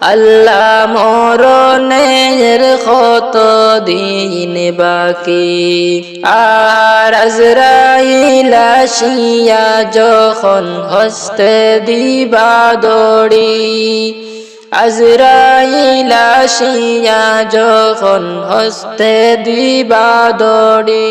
আল্লাহ মরণের কত দিন বাকি। আর আজরাইল আসিয়া যখন হস্তে দিবা দড়ি, আজরাইল আসিয়া যখন হস্তে দিবা দড়ি।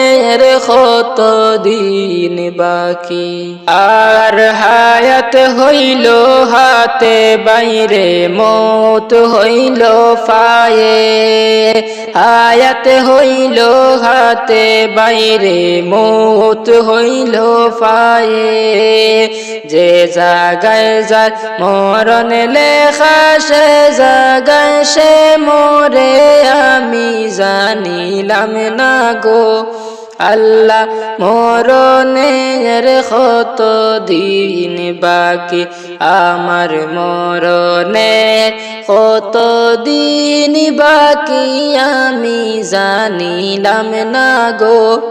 কত দিন বাকি? আর হায়াত হইল হাতে, বাইরে মত হইল ফায়ে হায়াত হইল হাতে, বাইরে মত হইল ফায়ে যে জাগায় যার মরণ লেখা, সে জাগায় সে মোরে। আমি জানিলাম না গো আল্লাহ মরণের কত দিন বাকি? আমার মরণের কত দিন বাকি আমি জানিলাম না গো।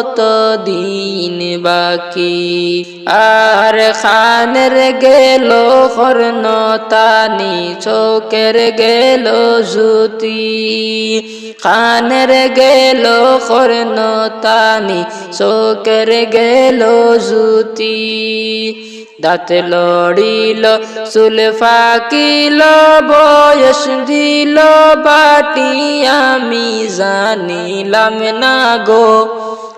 দিন বাকি? আর খানের গেল কর্ণ তানি চোখের গেল জুতি খানের গেল কর্ণ তানি চোখের গেল জুতি দাঁত লড়িল, চুল ফাকিল, বয়স দিল বাটি, আমি জানিলাম না গো।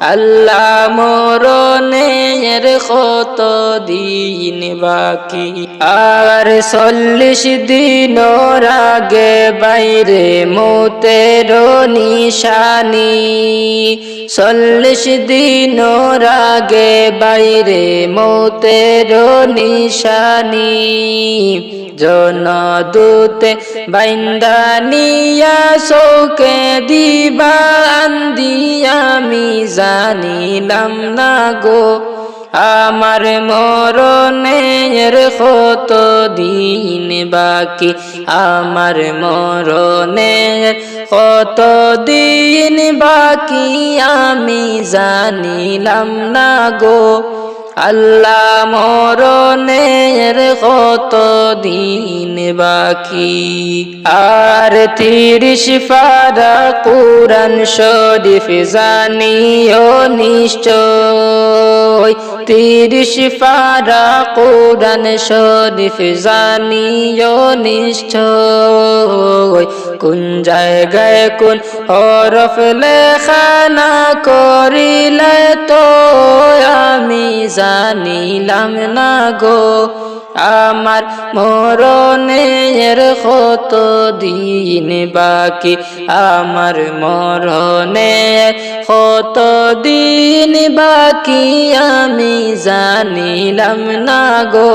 আল্লাহ মরণের কত দিন বাকি? আর চল্লিশ দিন আগে বাইরে মোতের নিশানি। চল্লিশ দিন আগে বাইরে মোতের নিশানি। জন দূতে বাইন্দানিয়া শোকে দিবা আমি জানিলাম না গো। আমার মরণের কত দিন বাকি? আমার মরণের কত দিন বাকি? আমি জানিলাম না গো। আল্লাহ মরণের কত দিন বাকি? আর তিরিশ পারা কোরআন শরীফ জানিও নিশ্চয়। তিরিশ পারা কোরআন শরীফ জানিও নিশ্চয়। কোন জায়গায় কোন হরফ লেখা না করিলে তো আমি জানিলাম না গো, আমার মরণের কত দিন বাকি? আমার মরণের কত দিন বাকি? আমি জানিলাম না গো